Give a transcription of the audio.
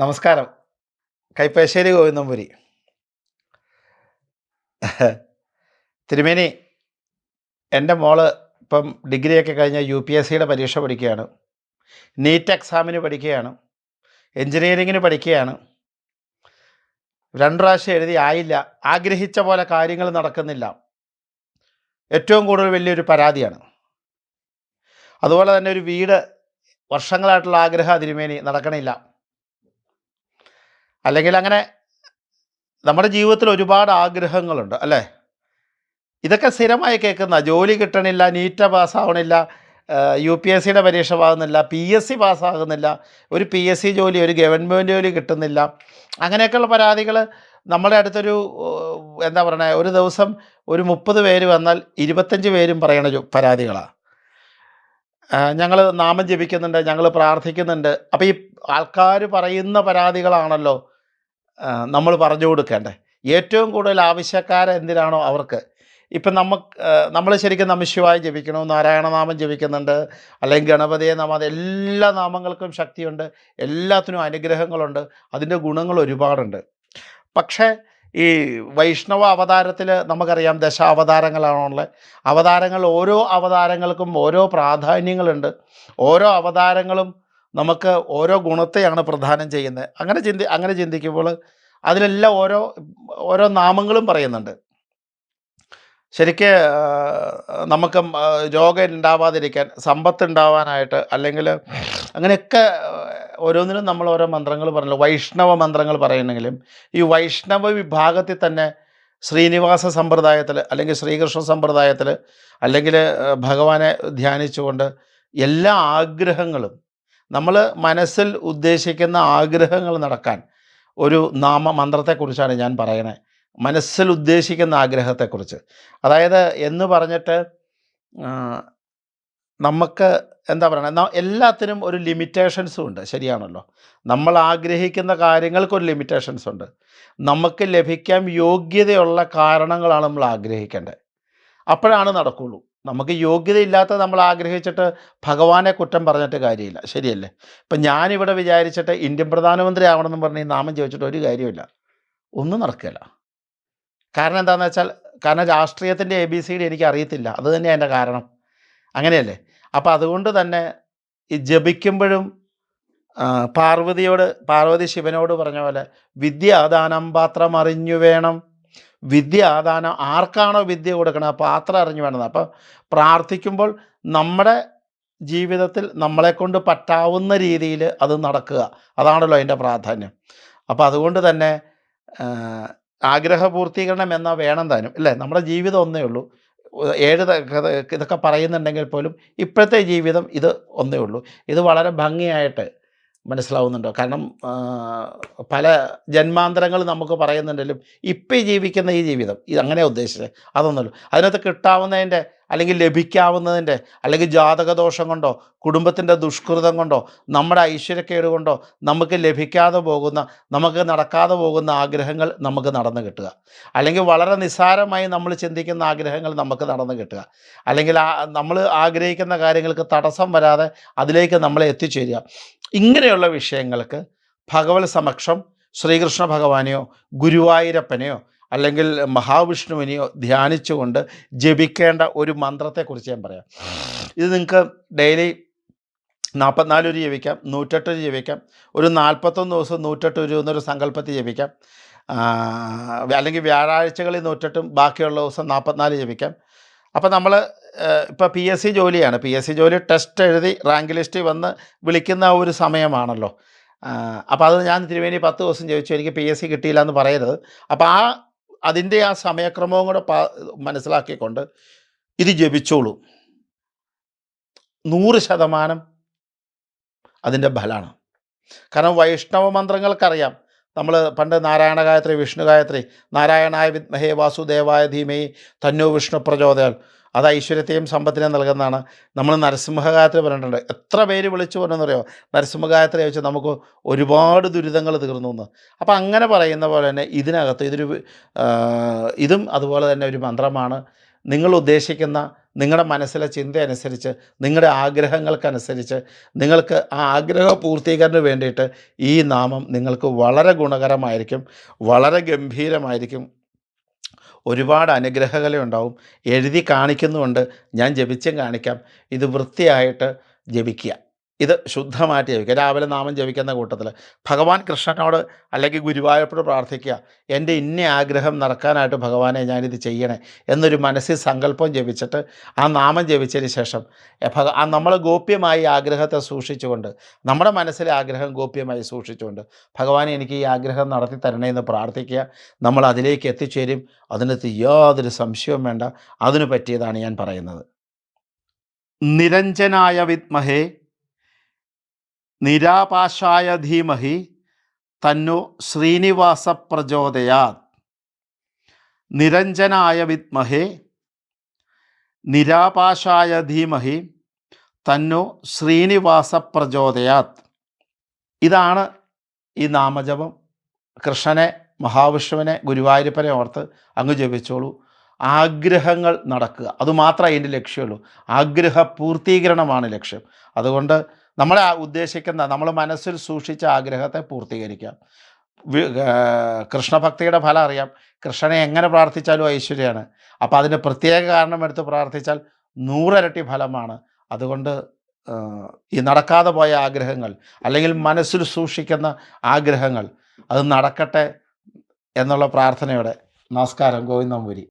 നമസ്കാരം. കൈപ്പശ്ശേരി ഗോവിന്ദംപുരി. തിരുമേനി എന്റെ മോൾ ഇപ്പം ഡിഗ്രിയൊക്കെ കഴിഞ്ഞ യു പി എസ് സിയുടെ പരീക്ഷ പഠിക്കുകയാണ്. നീറ്റ് എക്സാമിന് പഠിക്കുകയാണ്. എൻജിനീയറിങ്ങിന് പഠിക്കുകയാണ്. രണ്ട് പ്രാവശ്യം എഴുതി ആയില്ല. ആഗ്രഹിച്ച പോലെ കാര്യങ്ങൾ നടക്കുന്നില്ല. ഏറ്റവും കൂടുതൽ വലിയൊരു പരാതിയാണ്. അതുപോലെ തന്നെ ഒരു വീട് വർഷങ്ങളായിട്ടുള്ള ആഗ്രഹം തിരുമേനി നടക്കണില്ല. അല്ലെങ്കിൽ അങ്ങനെ നമ്മുടെ ജീവിതത്തിൽ ഒരുപാട് ആഗ്രഹങ്ങളുണ്ട് അല്ലേ? ഇതൊക്കെ സ്ഥിരമായി കേൾക്കുന്ന ജോലി കിട്ടണില്ല നീറ്റ പാസ്സാവണില്ല യു പി എസ് സിയുടെ പരീക്ഷ പാകുന്നില്ല പി എസ് സി പാസ്സാകുന്നില്ല ഒരു പി എസ് സി ജോലി ഒരു ഗവൺമെന്റ് ജോലി കിട്ടുന്നില്ല. അങ്ങനെയൊക്കെയുള്ള പരാതികൾ നമ്മുടെ അടുത്തൊരു എന്താ പറയണേ ഒരു ദിവസം ഒരു മുപ്പത് പേര് വന്നാൽ ഇരുപത്തഞ്ച് പേരും പറയണ പരാതികളാണ് ഞങ്ങൾ നാമം ജപിക്കുന്നുണ്ട് ഞങ്ങൾ പ്രാർത്ഥിക്കുന്നുണ്ട്. അപ്പോൾ ഈ ആൾക്കാർ പറയുന്ന പരാതികളാണല്ലോ നമ്മൾ പറഞ്ഞു കൊടുക്കേണ്ടേ. ഏറ്റവും കൂടുതൽ ആവശ്യക്കാർ എന്തിനാണോ അവർക്ക്? ഇപ്പം നമുക്ക് നമ്മൾ ശരിക്കും നമശിവായി ജപിക്കണോ? നാരായണനാമം ജപിക്കുന്നുണ്ട് അല്ലെങ്കിൽ ഗണപതിയെ നാമം എല്ലാ നാമങ്ങൾക്കും ശക്തിയുണ്ട് എല്ലാത്തിനും അനുഗ്രഹങ്ങളുണ്ട് അതിന്റെ ഗുണങ്ങൾ ഒരുപാടുണ്ട്. പക്ഷേ ഈ വൈഷ്ണവ അവതാരത്തിൽ നമുക്കറിയാം ദശാവതാരങ്ങളാണുള്ളത്. അവതാരങ്ങൾ ഓരോ അവതാരങ്ങൾക്കും ഓരോ പ്രാധാന്യങ്ങളുണ്ട്. ഓരോ അവതാരങ്ങളും നമുക്ക് ഓരോ ഗുണത്തെയാണ് പ്രധാനം ചെയ്യുന്നത്. അങ്ങനെ ചിന്തി അങ്ങനെ ചിന്തിക്കുമ്പോൾ അതിലെല്ലാം ഓരോ ഓരോ നാമങ്ങളും പറയുന്നുണ്ട്. ശരിക്ക് നമുക്ക് രോഗം ഉണ്ടാവാതിരിക്കാൻ സമ്പത്ത് ഉണ്ടാവാനായിട്ട് അല്ലെങ്കിൽ അങ്ങനെയൊക്കെ ഓരോന്നിനും നമ്മൾ ഓരോ മന്ത്രങ്ങൾ പറഞ്ഞല്ലോ. വൈഷ്ണവ മന്ത്രങ്ങൾ പറയുന്നെങ്കിലും ഈ വൈഷ്ണവ വിഭാഗത്തിൽ തന്നെ ശ്രീനിവാസ സമ്പ്രദായത്തിൽ അല്ലെങ്കിൽ ശ്രീകൃഷ്ണ സമ്പ്രദായത്തിൽ അല്ലെങ്കിൽ ഭഗവാനെ ധ്യാനിച്ചുകൊണ്ട് എല്ലാ ആഗ്രഹങ്ങളും നമ്മൾ മനസ്സിൽ ഉദ്ദേശിക്കുന്ന ആഗ്രഹങ്ങൾ നടക്കാൻ ഒരു നാമ മന്ത്രത്തെക്കുറിച്ചാണ് ഞാൻ പറയണേ. മനസ്സിൽ ഉദ്ദേശിക്കുന്ന ആഗ്രഹത്തെക്കുറിച്ച്. അതായത് എന്ന് പറഞ്ഞിട്ട് നമുക്ക് എന്താ പറയുക എല്ലാത്തിനും ഒരു ലിമിറ്റേഷൻസും ഉണ്ട്. ശരിയാണല്ലോ. നമ്മൾ ആഗ്രഹിക്കുന്ന കാര്യങ്ങൾക്കൊരു ലിമിറ്റേഷൻസ് ഉണ്ട്. നമുക്ക് ലഭിക്കാൻ യോഗ്യതയുള്ള കാരണങ്ങളാണ് നമ്മൾ ആഗ്രഹിക്കേണ്ടത്. അപ്പോഴാണ് നടക്കുള്ളൂ. നമുക്ക് യോഗ്യതയില്ലാത്ത നമ്മൾ ആഗ്രഹിച്ചിട്ട് ഭഗവാനെ കുറ്റം പറഞ്ഞിട്ട് കാര്യമില്ല. ശരിയല്ലേ? ഇപ്പം ഞാനിവിടെ വിചാരിച്ചിട്ട് ഇന്ത്യൻ പ്രധാനമന്ത്രി ആവണമെന്ന് പറഞ്ഞ് ഈ നാമം ചോദിച്ചിട്ട് ഒരു കാര്യമില്ല ഒന്നും നടക്കില്ല. കാരണം എന്താണെന്ന് വെച്ചാൽ കാരണം രാഷ്ട്രീയത്തിന്റെ എ ബി സി ഡി എനിക്ക് അറിയത്തില്ല അത് തന്നെയാണ് എന്റെ കാരണം. അങ്ങനെയല്ലേ? അപ്പോൾ അതുകൊണ്ട് തന്നെ ഈ ജപിക്കുമ്പോഴും പാർവതിയോട് പാർവതി ശിവനോട് പറഞ്ഞ പോലെ വിദ്യ ആദാനം പാത്രം അറിഞ്ഞു വേണം. വിദ്യ ആദാനം ആർക്കാണോ വിദ്യ കൊടുക്കണം പാത്രം അറിഞ്ഞു വേണം. അപ്പം പ്രാർത്ഥിക്കുമ്പോൾ നമ്മുടെ ജീവിതത്തിൽ നമ്മളെ കൊണ്ട് പറ്റാവുന്ന രീതിയിൽ അത് നടക്കുക. അതാണല്ലോ അതിന്റെ പ്രാധാന്യം. അപ്പോൾ അതുകൊണ്ട് തന്നെ ആഗ്രഹപൂർത്തീകരണം എന്നാൽ വേണം താനും. അല്ലേ നമ്മുടെ ജീവിതം ഒന്നേ ഉള്ളൂ. ഏഴ് കഥ- ഇതൊക്കെ പറയുന്നുണ്ടെങ്കിൽ പോലും ഇപ്പോഴത്തെ ജീവിതം ഇത് ഒന്നേ ഉള്ളൂ. ഇത് വളരെ ഭംഗിയായിട്ട് മനസ്സിലാവുന്നുണ്ടോ? കാരണം പല ജന്മാന്തരങ്ങൾ നമുക്ക് പറയുന്നുണ്ടെങ്കിലും ഇപ്പം ജീവിക്കുന്ന ഈ ജീവിതം ഇത് അങ്ങനെ ഉദ്ദേശിച്ചത്? അതൊന്നുമല്ല. അതിനകത്ത് കിട്ടാവുന്നതിന്റെ അല്ലെങ്കിൽ ലഭിക്കാവുന്നതിന്റെ അല്ലെങ്കിൽ ജാതകദോഷം കൊണ്ടോ കുടുംബത്തിന്റെ ദുഷ്കൃതം കൊണ്ടോ നമ്മുടെ ഐശ്വര്യക്കേട് കൊണ്ടോ നമുക്ക് ലഭിക്കാതെ പോകുന്ന നമുക്ക് നടക്കാതെ പോകുന്ന ആഗ്രഹങ്ങൾ നമുക്ക് നടന്നു കിട്ടുക. അല്ലെങ്കിൽ വളരെ നിസ്സാരമായി നമ്മൾ ചിന്തിക്കുന്ന ആഗ്രഹങ്ങൾ നമുക്ക് നടന്നു കിട്ടുക. അല്ലെങ്കിൽ നമ്മൾ ആഗ്രഹിക്കുന്ന കാര്യങ്ങൾക്ക് തടസ്സം വരാതെ അതിലേക്ക് നമ്മളെ എത്തിച്ചേരുക. ഇങ്ങനെയുള്ള വിഷയങ്ങൾക്ക് ഭഗവത് സമക്ഷം ശ്രീകൃഷ്ണ ഭഗവാനെയോ ഗുരുവായൂരപ്പനെയോ അല്ലെങ്കിൽ മഹാവിഷ്ണുവിനെയോ ധ്യാനിച്ചുകൊണ്ട് ജപിക്കേണ്ട ഒരു മന്ത്രത്തെക്കുറിച്ച് ഞാൻ പറയാം. ഇത് നിങ്ങൾക്ക് ഡെയിലി നാൽപ്പത്തിനാല് ഒരു ജപിക്കാം നൂറ്റെട്ട് ഒരു ജപിക്കാം ഒരു നാൽപ്പത്തൊന്ന് ദിവസം നൂറ്റെട്ട് ഒരു എന്നൊരു സങ്കല്പത്തിൽ ജപിക്കാം. അല്ലെങ്കിൽ വ്യാഴാഴ്ചകളിൽ നൂറ്റെട്ടും ബാക്കിയുള്ള ദിവസം നാൽപ്പത്തിനാല് ജപിക്കാം. അപ്പോൾ നമ്മൾ ഇപ്പോൾ പി എസ് സി ജോലിയാണ്. പി എസ് സി ജോലി ടെസ്റ്റ് എഴുതി റാങ്ക് ലിസ്റ്റിൽ വന്ന് വിളിക്കുന്ന ഒരു സമയമാണല്ലോ. അപ്പോൾ അത് ഞാൻ തിരുവേണി പത്ത് ദിവസം ചോദിച്ചു എനിക്ക് പി എസ് സി കിട്ടിയില്ല എന്ന് പറയരുത്. അപ്പോൾ ആ അതിന്റെ ആ സമയക്രമവും കൂടെ പാ മനസ്സിലാക്കിക്കൊണ്ട് ഇത് ജപിച്ചോളൂ. നൂറ് ശതമാനം അതിന്റെ ഫലമാണ്. കാരണം വൈഷ്ണവ മന്ത്രങ്ങൾക്കറിയാം. നമ്മൾ പണ്ട് നാരായണ ഗായത്രി വിഷ്ണു ഗായത്രി നാരായണായ വിദ്മഹേ വാസുദേവായ ധീമേ തന്നോ വിഷ്ണു പ്രചോദയാൽ അത് ഐശ്വര്യത്തെയും സമ്പത്തിനെയും നൽകുന്നതാണ്. നമ്മൾ നരസിംഹ ഗായത്രി പറഞ്ഞിട്ടുണ്ട്. എത്ര പേര് വിളിച്ചു പറഞ്ഞെന്നറിയോ? നരസിംഹ ഗായത്രി വെച്ച് നമുക്ക് ഒരുപാട് ദുരിതങ്ങൾ തീർന്നു എന്ന്. അപ്പം അങ്ങനെ പറയുന്ന പോലെ തന്നെ ഇതിനകത്ത് ഇതൊരു ഇതും അതുപോലെ തന്നെ ഒരു മന്ത്രമാണ്. നിങ്ങൾ ഉദ്ദേശിക്കുന്ന നിങ്ങളുടെ മനസ്സിലെ ചിന്ത അനുസരിച്ച് നിങ്ങളുടെ ആഗ്രഹങ്ങൾക്കനുസരിച്ച് നിങ്ങൾക്ക് ആ ആഗ്രഹ പൂർത്തീകരണത്തിന് വേണ്ടിയിട്ട് ഈ നാമം നിങ്ങൾക്ക് വളരെ ഗുണകരമായിരിക്കും വളരെ ഗംഭീരമായിരിക്കും. ഒരുപാട് അനുഗ്രഹങ്ങളുണ്ടാവും എഴുതി കാണിക്കുന്നുമുണ്ട്. ഞാൻ ജപിച്ചും കാണിക്കാം. ഇത് വൃത്തിയായിട്ട് ജപിക്കുക. ഇത് ശുദ്ധമായിട്ട് ജപിക്കുക രാവിലെ നാമം ജപിക്കുന്ന കൂട്ടത്തിൽ ഭഗവാൻ കൃഷ്ണനോട് അല്ലെങ്കിൽ ഗുരുവായൂരപ്പോട് പ്രാർത്ഥിക്കുക എന്റെ ഇന്ന ആഗ്രഹം നടക്കാനായിട്ട് ഭഗവാനെ ഞാനിത് ചെയ്യണേ എന്നൊരു മനസ്സിൽ സങ്കല്പം ജപിച്ചിട്ട് ആ നാമം ജപിച്ചതിന് ശേഷം ആ നമ്മൾ ഗോപ്യമായി ആഗ്രഹത്തെ സൂക്ഷിച്ചുകൊണ്ട് നമ്മുടെ മനസ്സിലെ ആഗ്രഹം ഗോപ്യമായി സൂക്ഷിച്ചുകൊണ്ട് ഭഗവാനെ എനിക്ക് ഈ ആഗ്രഹം നടത്തി തരണേ എന്ന് പ്രാർത്ഥിക്കുക. നമ്മൾ അതിലേക്ക് എത്തിച്ചേരും. അതിനകത്ത് യാതൊരു സംശയവും വേണ്ട. അതിനു പറ്റിയതാണ് ഞാൻ പറയുന്നത്. നിരഞ്ജനായ വിദ്മഹേ. നിരാപാശായ ധീമഹി തന്നു ശ്രീനിവാസ പ്രചോദയാത് നിരഞ്ജനായ വിദ്മഹേ നിരാപാശായ ധീമഹി തന്നു ശ്രീനിവാസ പ്രചോദയാത് ഇതാണ് ഈ നാമജപം. കൃഷ്ണനെ മഹാവിഷ്ണുവിനെ ഗുരുവായൂരപ്പനെ ഓർത്ത് അങ്ങ് ജപിച്ചോളൂ. ആഗ്രഹങ്ങൾ നടക്കുക. അതുമാത്രമേ അതിന്റെ ലക്ഷ്യമുള്ളൂ ആഗ്രഹ പൂർത്തീകരണമാണ് ലക്ഷ്യം. അതുകൊണ്ട് നമ്മളെ ആ ഉദ്ദേശിക്കുന്ന നമ്മൾ മനസ്സിൽ സൂക്ഷിച്ച ആഗ്രഹത്തെ പൂർത്തീകരിക്കാം. കൃഷ്ണഭക്തിയുടെ ഫലം അറിയാം. കൃഷ്ണനെ എങ്ങനെ പ്രാർത്ഥിച്ചാലും ഐശ്വര്യമാണ്. അപ്പോൾ അതിന് പ്രത്യേക കാരണം എടുത്ത് പ്രാർത്ഥിച്ചാൽ നൂറരട്ടി ഫലമാണ്. അതുകൊണ്ട് ഈ നടക്കാതെ പോയ ആഗ്രഹങ്ങൾ അല്ലെങ്കിൽ മനസ്സിൽ സൂക്ഷിക്കുന്ന ആഗ്രഹങ്ങൾ അത് നടക്കട്ടെ എന്നുള്ള പ്രാർത്ഥനയോടെ നമസ്കാരം. ഗോവിന്ദമ്പുരി